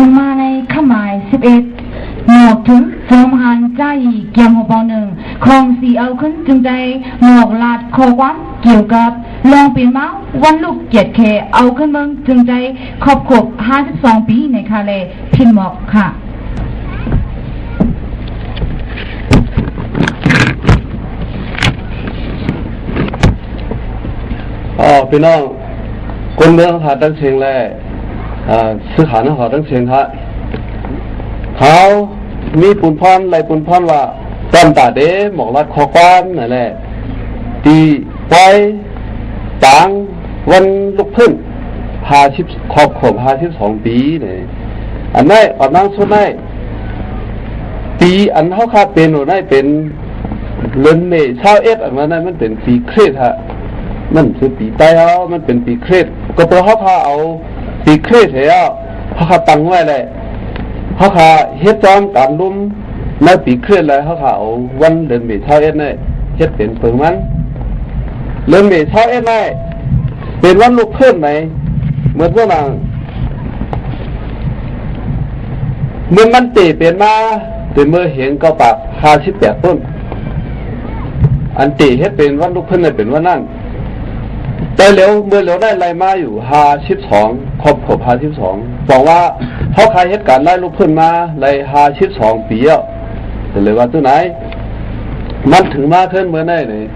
ถึงมาในขมายสิบเอ็ดหมวกถึงสมหันใจเกี่ยมหัวเบาหนึ่งครองสีเอาขึ้นจึงใจหมวกลาดคอความเกี่ยวกับลองเปลี่ยนเมาวันลูกเกียร์เคเอาขึ้นเมืองจึงใจครอบครบห้าสิบสองปีในคาเลพินหมอกค่ะอ๋อพี่น้องคนเมืองเขาตั้งเชียงแรก อ่าซื้อขายเขาตั้งเชียงฮะเขามีปุนพรไรปุนพรว่าตอนตาเดหมอกรัดคอความนั่นแหละตีไว้ตังวันลุกพึ่งพาชิบขอบขบพาชิบสองปีเนี่ยอันนั้นอันนั้นสุดได้ปีอันเขาคาดเป็นหรือได้เป็นเลนเมษเช้าเอ็ดอันนั้นมันเป็นปีเครดฮะมันคือปีใต้เอามันเป็นปีเครดก็เพราะเขาพาเอา ปีเครดเหรอเขาขาตังไว้เลยเขาขาเฮ็ดจอมการลุ่มในปีเครดเลยเขาขาเอาวันเดือนเมษายนเนี่ยเฮ็ดเป็นเปิงมันเดือนเมษายนเนี่ยเป็นวันลูกเพิ่มไหมเหมือนพวกนางเมื่อมันตะเป็นมาเป็นเมื่อเห็นก็ปากห้าสิบแปดต้น อันตะเฮ็ดเป็นวันลูกเพิ่นเนี่ยเป็นวันนั้นแต่เร็วเมื่อเร็วได้ไล่มาอยู่ห้าสิบสอง ครบครบห้าสิบสองบอกว่าเขาใครเหตุการณ์ไล่ลูกเพิ่นมาไล่ห้าสิบสองปีแล้วแต่เลยว่าตัวไหน มันถึงมาขึ้นเมื่อไหร่เนี่ย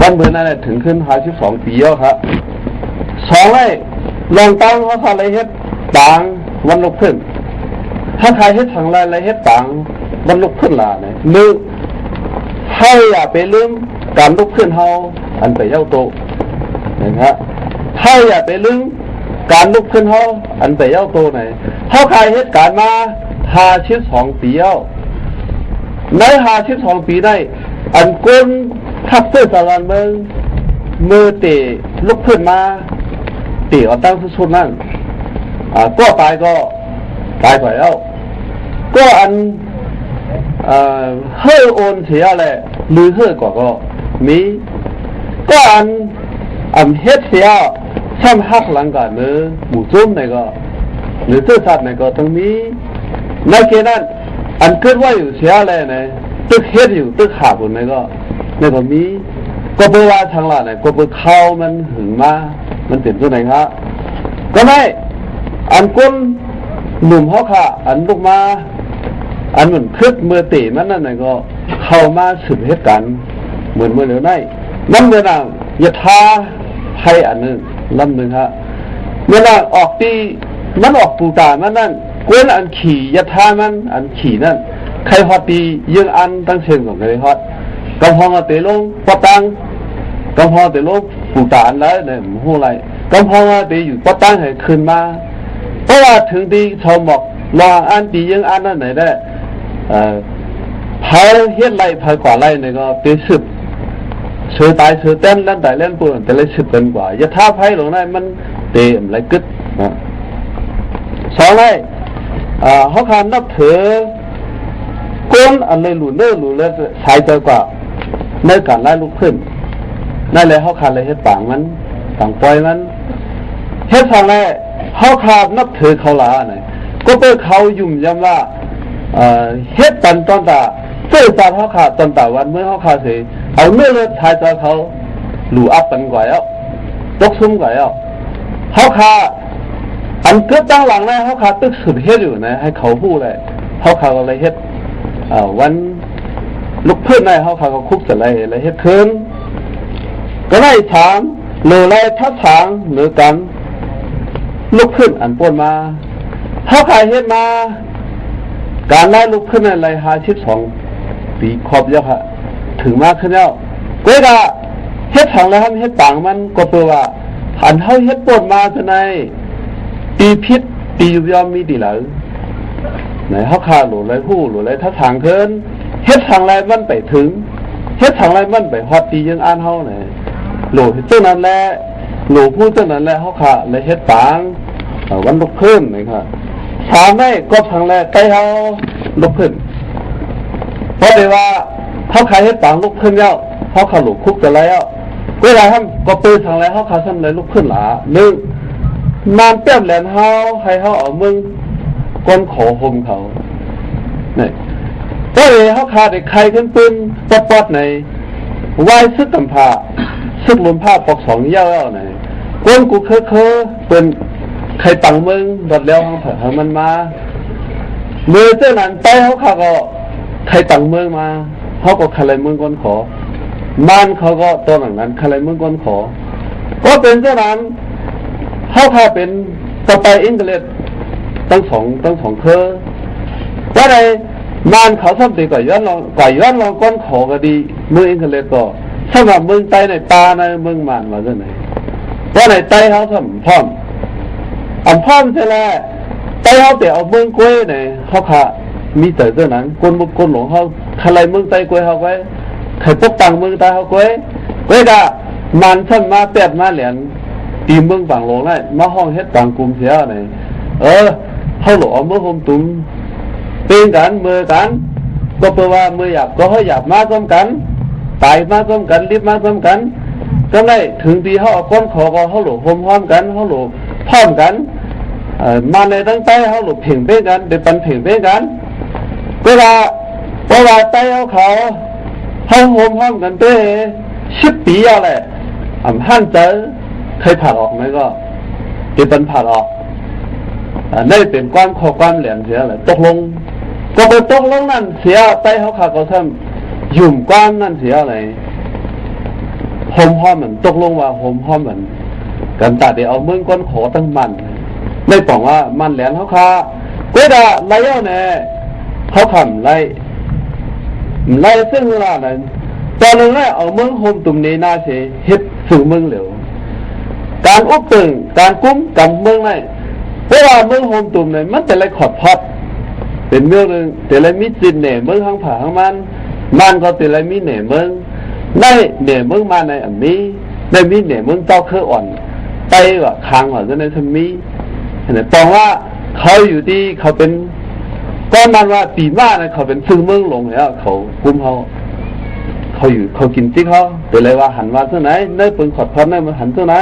วันเมื่อไหร่ถึงขึ้นห้าสิบสองปีแล้วครับสองไล่ลองตั้งเขาทำอะไรเฮ็ดต่างวันลูกเพิ่นถ้าใครเฮ็ดทางไรอะไรเฮ็ดต่างวันลูกเพิ่นล่ะเนี่ยหนึ่งให้อย่าไปลืมการลูกเพิ่นเฮาอันไปเย้าโตนะครับถ้อย่าไปลืม การลุกขึ้นเขาอันไปเย้าโตไหนเขาขายเหตุการณ์มาหาชิดสองปีแล้วในหาชิดสองปีได้ อันก้นทับเสื้อสารเมืองมือเตะลุกขึ้นมาเตะเอาตั้งสุดนั่นอ่าก็ตายก็ตายไปแล้วก็อันเอ่อเฮ้อโอนเสียแหละหรือเฮ้อกว่าก็มีก็อันอันเฮ็ดเสีย ช่ำหักหลังกันเนอะหมู่จุ้มไหนก็หรือเสื้อต้องมีในเกณฑ์นั้นอันเกิดว่าอยู่เสียอะไรไหนตึกเฮ็ดอยู่ตึกขาบนไหนก็ในก็มีก็เบว่าทางหลานไหนก็เบเข้ามันหึงมามันเป็นตัวไหนครับก็ไม่อันก้นหนุ่มเขาค่ะ อันลูกมา อันเหมือนคึกเมื่อตีมันนั่นไหนก็เข้ามาสืบเหตุการณ์เหมือนเมื่อเหลือไนนั่นเมื่อนางยะทาให้อันนึง ลำหนึ่งฮะเมื่อนางออกตีมันออกปูตามันนั่นกวนอันขี่ยะทามัน อันขี่นั่นใครฮอดตียังอันตั้งเชิงของใครฮอดกำพองเอาเตะลงปะตังกำพองเตะลงปูตาอันแล้วเนี่ยหมูอะไรกำพองเอาเตะอยู่ปะตังให้ขึ้นมา เพราะว่าถึงดีชาวหมอกรออันตียังอันนั่นไหนได้เอ่อพายเฮ็ดไรพายกว่าไรเนี่ยก็เตะสืบ เ สือตายสือเต้นเล่นตายเล่นปุ่นแต่เลยสิบเป็นกว่าย่าท้าไพ่หลงได้มันเตะอะไรกึดนะสองเลยอ่าเขาคานนับถือก้นอันเลยหลุดเนื้อหลุดเลยสายเจอกว่าเนื้อการไล่ลูกขึ้นนั่นเลยเขาคานเลยเฮ็ดต่างมันต่างปล่อยมันเฮ็ดทางแรเขาคานนับถือเขาลาหน่อยก็เปิดเขายุ่มย้ำว่าเอ่อเฮ็ดตันตอนตา เจ้าตาเขาขาดตอนตาวันเมื่อเขาขาดเสียเอาเนื้อเลยทายใจเขาหลูอัพกันกว่าแล้วตกซุ่มกว่าแล้วเขาคาอันเกิดตั้งหลังนะเขาคาตึกสืบเฮ็ดอยู่นะให้เขาพูดเลยเขาคาอะไรเฮ็ดอ่าวันลุกเพื่อนในเขาคาก็คุกเสร็จอะไรอะไรเฮ็ดคืนก็ไล่ถามหรือไรทัดถางหรือกันลุกขึ้นอันปนมาเขาขายเฮ็ดมา การไล่ลุกขึ้นอะไรหาชิดสอง ปีครอบแล้วค่ะถึงมากขึ้นแล้วก็กะเฮ็ดทางแล้วเฮ็ดต่างมันก็เปลว่าหันเฮาเฮ็ดปนมาซะในตีพิษตีอยู่ยอมมีดีหลังไหนเฮาคาหลูไรผู้หลูไรถ้าทางเคินเฮ็ดทางไรมันไปถึงเฮ็ดทางไรมันไปฮอดตียังอ่านเฮาเนี่ยหลูเจ้านั้นแหละหลูผู้เจ้านั้นแหละเฮาคาเลยเฮ็ดต่างวันลุกขึ้นนะครับสามได้ก็ทางแรกใกล้เฮาลุกขึ้น เพราะเลยว่าเขาขายให้ต่างลูกขึ้นแล้วเขาขาหลุกคุกแต่แล้วเวลาทำก็ปืนทางแล้วเขาขาทำเลยลูกขึ้นหลาหนึ่งมันเปี้ยมแหลนเขาให้เขาเอามึงก้นขอหมเขาเนี่ยก็เลยเขาขาดไอ้ใครขึ้นปืนปอดปอดในไหวายซึกกำพาซึกลมผ้าปอกสองเย้าๆไหนก้นกูเคอะเคอะเป็นใครตังมึงดดแล้วห้องเผามันมาเมื่อเจ้านั้นไปเขาขาก็ ใครตังเมืองมาเขาก็ใครเมืองก้นขอมันเขาก็ตัวหลังนั้นใครเมืองก้นขอ ก็เป็นเจ้านั้นเขาพาเป็นต่อไปอินเทอร์เน็ตตั้งสองตั้งสองเคอว่าไรมันเขาทำดีกว่าย้อนลองกว่าย้อนลองก้นขอก็ดี เมืองอินเทอร์เน็ตก็สำหรับเมืองใต้ในปาในเมืองมันมาจากไหนว่าไหนใต้เขาทำพร้อมอันพร้อมใช่แล้วใต้เขาแต่เอาเมืองกล้วยเนี่ยเขาขา มีแต่เจ้านั้นคนบุกคนหลงเขาใครเมืองใต้กล้วยเขาไว้ใครปกปังเมืองใต้เขากล้วยกล้วยกะมันชั้นมาแปดมาเหรียญตีเมืองฝั่งลงได้มาห้องเฮ็ดบางกลุ่มเสียไหนเออเขาหลอเมื่อผมตุ้มเป็นกันเมื่อกัน ก็แปลว่าเมื่ออยากก็ให้อยากมาร่วมกันตายมาร่วมกันรีบมาร่วมกันก็ได้ถึงทีเขาเอาก้นขอก็เขาหลบพร้อมกันเขาหลบพร้อมกันเออมาในตั้งใต้เขาหลบเพ่งเป้กันเดี๋ยวปันเพ่งเป้กัน เวลาเวลาใต้เขาเขาเขาโฮมพร้อมกันเต้สิบปีอะไรอ่ำหั่นเจอเคยผ่าออกไหมก็เป็นปันผ่าออกอ่าในเป็นความขอความเหลี่ยมเสียเลยตกลงก็ไปตกลงนั่นเสียไปเขาขาก็ทำยุ่มความนั่นเสียอะไรหอมหอมเหมือนตกลงว่าหอมหอมเหมือนกันตาเดี๋ยวเอาเมืองก้นขอตั้งมัน ไม่บอกว่ามันแหลนเขาคาเกดาไล่เอาแน่เขาทำไล่ไล่ซึ่งเวลานั้นตอนนึงแรกเอาเมืองโฮมตุ่มนี้น่าเสเฮ็ดสื่เมืองเหลวการอุบตึงการกุ้มกันเมืองไหนเพราะว่าเมืองโฮมตุ่มเนี่ยมันแต่ละขอดพอดเป็นเมืองหนึ่งแต่ละมีจินเหน่เมืองข้างผาข้างมันมันก็แต่ละมีเหน่เมืองในเหน่เมืองมาในอันนี้ในมีเหน่เมืองเจ้าเคออ่อนไปว่าคางว่าจะในทมีเห็นไหมปองว่าเขาอยู่ที่เขาเป็น ก้อนมันว่าปีมาเนี่ยเขาเป็นซึ่งเมืองลงแล้ว เขากุ้มเขาเขาอยู่เขากินที่เขาเป็นไรว่าหันมาเท่าไหนเนื้อปืนขอดพอดเนื้อมันหันเท่าไหน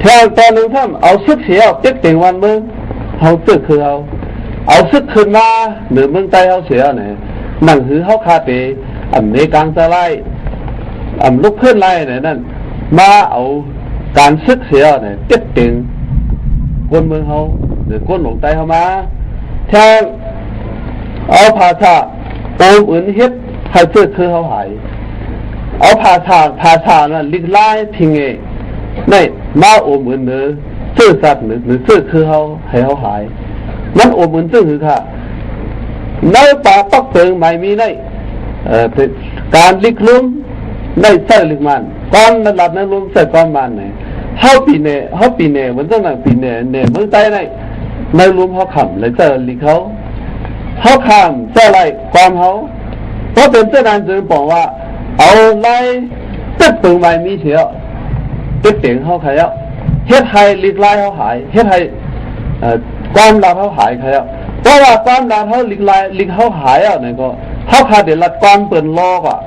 แทนตอนหนึ่งท่านเอาซึกเสียเอาเก็บเต่งวันมึงเอาตึกคือเอาเอาซึกขึ้นมาหรือเมืองใต้เขาเสียเนี่ยหนังหือเขาคาเตอันเมกังจะไล่อันลุกขึ้นไล่เนี่ยนั่นมาเอาการซึกเสียเนี่ยเก็บเต่งคนเมืองเขาหรือคนหลงใต้เขามา แทนเอาภาษาโอมอื่นเฮ็ดให้เสื้อคือเขาหายเอาภาษาภาษานั้นลิกล่ทิ้งเองในมาโอมอื่นเนื้อเสื้อสัตว์หรือหรือเสื้อคือเขาให้เขาหายมันโอมอื่นซึ่งคือค่ะในป่าปักเติงไม่มีในเอ่อการลิกลุ่มในใส่ลิกมันก้อนระดับนั้นลุ่มใส่ก้อนมันเนี่ยเขาปีเน่เขาปีเน่เหมือนตั้งแต่ปีเน่เน่เมืองใต้ในในลุ่ย เจอลิกเขา เขาข้ามเจ้าไรความเขาเพราะเป็นเจ้านานจึงบอกว่า เอาไล่ตึ๊ดปึงไม่มีเสียตึ๊ดเตียงเขาใครอ่ะเฮ็ดให้ลิกไล่เขาหายเฮ็ดให้เอ่อความลาเขาหายใครอ่ะเพราะว่าความลาเขาลิกไล่ลิกเขาหายอ่ะเนี่ยก็เขาขาดเดี๋ยวลัดความเปิดลอกอ่ะ